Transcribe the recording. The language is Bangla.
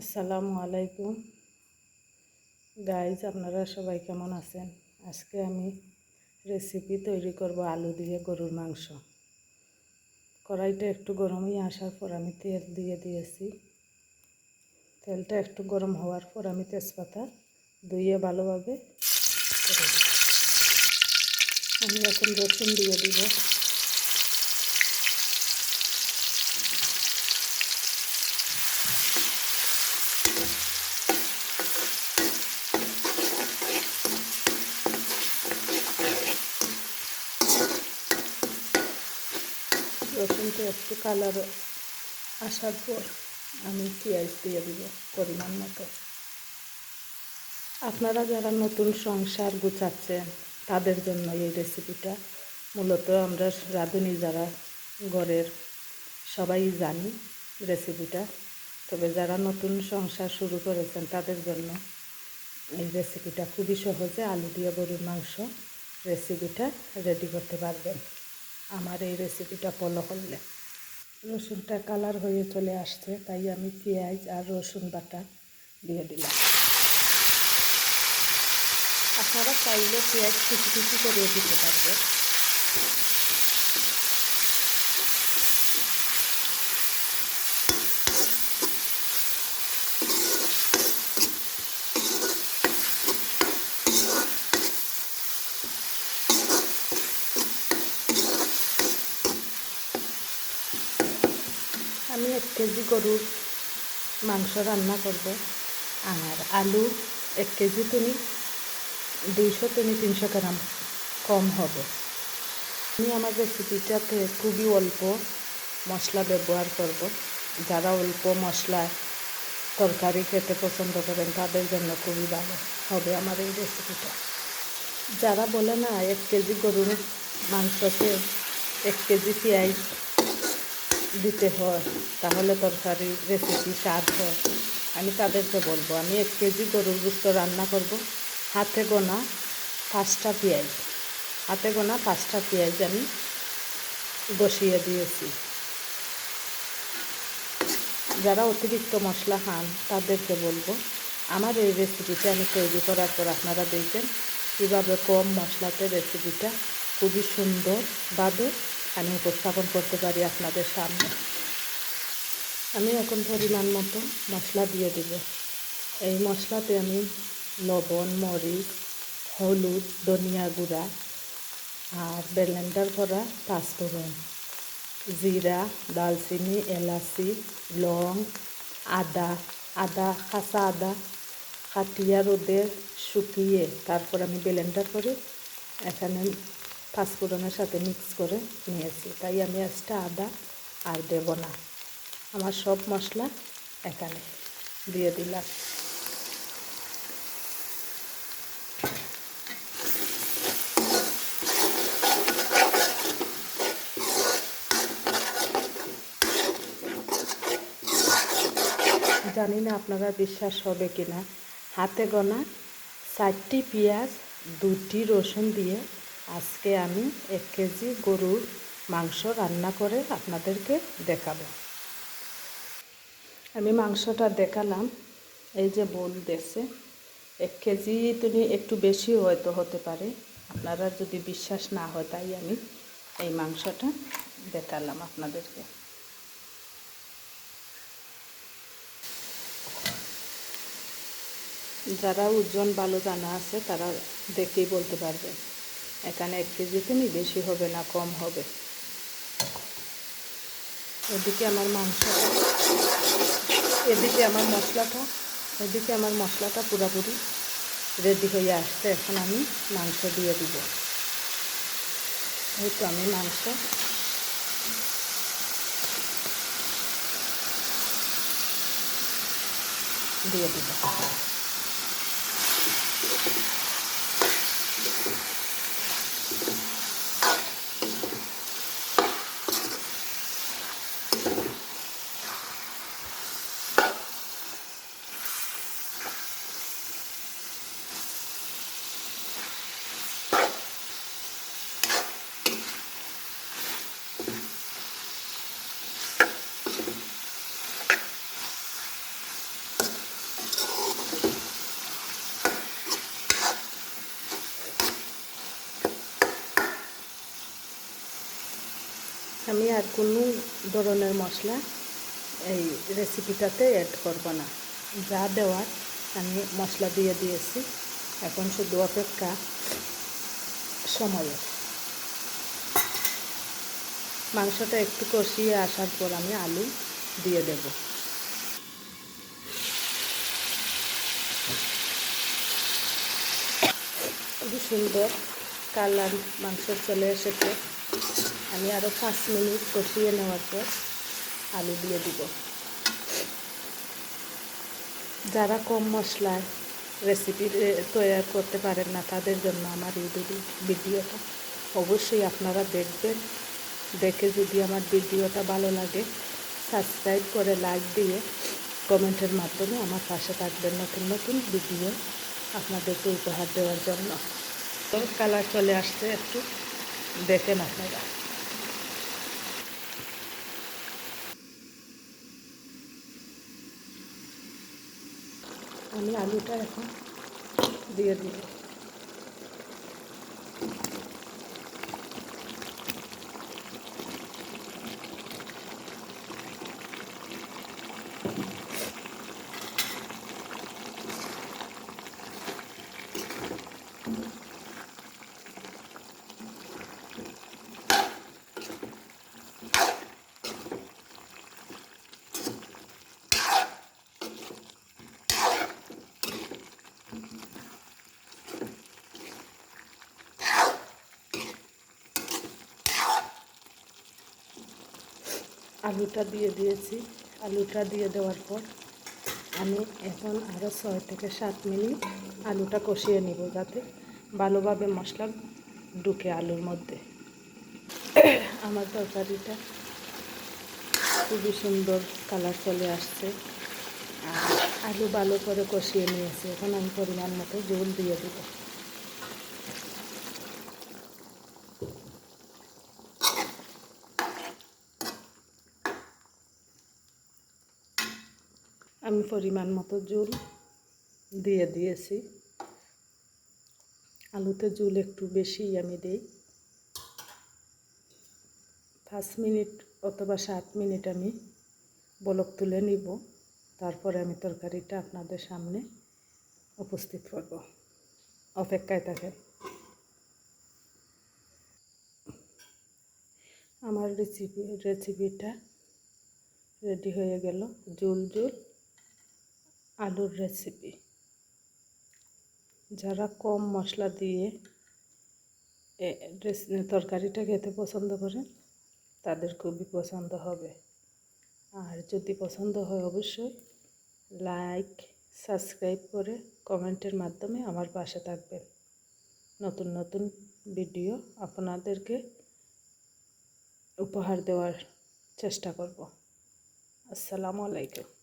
আসসালামু আলাইকুম। গাইজ আপনারা সবাই কেমন আছেন? আজকে আমি রেসিপি তৈরি করব আলু দিয়ে গরুর মাংস। কড়াইটা একটু গরম হয়ে আসার পর আমি তেল দিয়ে দিয়েছি। তেলটা একটু গরম হওয়ার পর আমি তেজপাতা ধুয়ে ভালোভাবে আমি এখন রসুন দিয়ে দিব। রসুনটা একটু কালার আসার পর আমি পেঁয়াজ দিয়ে দিব পরিমাণ মতো। আপনারা যারা নতুন সংসার গুছাচ্ছেন, তাদের জন্য এই রেসিপিটা মূলত আমরা রাঁধুনি যারা ঘরের সবাই জানি রেসিপিটা তবে যারা নতুন সংসার শুরু করেছেন, তাদের জন্য এই রেসিপিটা খুবই সহজে আলু দিয়ে গরুর মাংস রেসিপিটা রেডি করতে পারবেন। আমার এই রেসিপিটা ফলো করলে। রসুনটা কালার হয়ে চলে আসছে, তাই আমি পেঁয়াজ আর রসুন বাটা দিয়ে দিলাম। আপনারা চাইলে পেঁয়াজ কুচি কুচি করে দিতে পারবেন। আমি এক কেজি গরুর মাংস রান্না করব। আর আলু এক কেজি তুমি দুইশো তুমি তিনশো গ্রাম কম হবে। আমি আমার রেসিপিটাতে খুবই অল্প মশলা ব্যবহার করব। যারা অল্প মশলা তরকারি খেতে পছন্দ করেন, তাদের জন্য খুবই ভালো হবে আমার এই রেসিপিটা। যারা বলে না, এক কেজি গরুর মাংসতে এক কেজি পেঁয়াজ দিতে হয়, তাহলে তরকারি রেসিপি স্বাদ হয়। আমি তাদেরকে বলব, আমি এক কেজি গরুর গুস্ত রান্না করব। হাতে গোনা পাঁচটা পেঁয়াজ, হাতে গোনা পাঁচটা পেঁয়াজ আমি বসিয়ে দিয়েছি। যারা অতিরিক্ত মশলা খান, তাদেরকে বলব, আমার এই রেসিপিটা আমি তৈরি করার পর আপনারা দেখবেন, কীভাবে কম মশলাতে রেসিপিটা খুবই সুন্দরভাবে আমি উপস্থাপন করতে পারি আপনাদের সামনে। আমি এখন পরিমাণ মতো মশলা দিয়ে দেব। এই মশলাতে আমি লবণ, মরিচ, হলুদ, ধনিয়া গুঁড়া আর ব্লেন্ডার করা পাঁচফোড়ন। জিরা দালচিনি এলাচি, লং, আদা আদা, কাঁচা আদা, কাটিয়া রোদে শুকিয়ে তারপর আমি ব্লেন্ডার করে এখানে পাঁচফোড়নের সাথে মিক্স করে নিয়েছি। তাই আমি আজটা আদা আর দেব না। আমার সব মশলা এখানে দিয়ে দিলাম। জানি না আপনারা বিশ্বাস হবে কি না হাতে গোনা চারটি পেঁয়াজ, দুটি রসুন দিয়ে আজকে আমি এক কেজি গরুর মাংস রান্না করে আপনাদেরকে দেখাবো। আমি মাংসটা দেখালাম, এই যে বোল দেখছে, এক কেজি তুমি একটু বেশি হয়তো হতে পারে, আপনারা যদি বিশ্বাস না হয় তাই আমি এই মাংসটা দেখালাম আপনাদেরকে। যারা ওজন ভালো জানা আছে তারা দেখেই বলতে পারবে। এখানে এক কেজি তুমি বেশি হবে না, কম হবে। এদিকে আমার মাংস এদিকে আমার মশলাটা, এদিকে আমার মশলাটা পুরোপুরি রেডি হয়ে আসছে। এখন আমি মাংস দিয়ে দিব। এই তো আমি মাংস। দিয়ে দিব। আমি আর কোনো ধরনের মশলা এই রেসিপিটাতে অ্যাড করব না। যা দেওয়ার আমি মশলা দিয়ে দিয়েছি। এখন শুধু অপেক্ষা সময়ের। মাংসটা একটু কষিয়ে আসার পর আমি আলু দিয়ে দেব। খুবই সুন্দর কালার মাংস চলে এসেছে। আমি আরও পাঁচ মিনিট কষিয়ে নেওয়ার পর আলু দিয়ে দিব। যারা কম মশলায় রেসিপি তৈরি করতে পারেন না, তাদের জন্য আমার এই ভিডিওটা অবশ্যই আপনারা দেখবেন। দেখে যদি আমার ভিডিওটা ভালো লাগে সাবস্ক্রাইব করে লাইক দিয়ে কমেন্টের মাধ্যমে আমার পাশে থাকবেন নতুন নতুন ভিডিও আপনাদেরকে উপহার দেওয়ার জন্য। কালার চলে আসছে একটু, দেখেন আপনারা। আমি আলুটা এখন দিয়ে দিব আলুটা দিয়ে দিয়েছি। আলুটা দিয়ে দেওয়ার পর আমি এখন আরও ছয় থেকে সাত মিনিট আলুটা কষিয়ে নিব যাতে ভালোভাবে মশলা ঢুকে আলুর মধ্যে। আমার তরকারিটা খুবই সুন্দর কালার চলে আসছে। আর আলু ভালো করে কষিয়ে নিয়েছি। এখন আমি পরিমাণ মতো জল দিয়ে দেবো। আমি পরিমাণ মতো জল দিয়ে দিয়েছি। আলুতে জল একটু বেশি আমি দিই। পাঁচ মিনিট অথবা সাত মিনিট আমি বলক তুলে নিব। তারপরে আমি তরকারিটা আপনাদের সামনে উপস্থিত করব। অপেক্ষায় থাকেন। আমার রেসিপি রেসিপিটা রেডি হয়ে গেল। Joule joule. আলুর রেসিপি যারা কম মশলা দিয়ে তরকারিটা খেতে পছন্দ করেন তাদের খুবই পছন্দ হবে। আর যদি পছন্দ হয় অবশ্যই লাইক সাবস্ক্রাইব করে কমেন্টের মাধ্যমে আমার পাশে থাকবেন। নতুন নতুন ভিডিও আপনাদেরকে উপহার দেওয়ার চেষ্টা করব। আসসালামু আলাইকুম।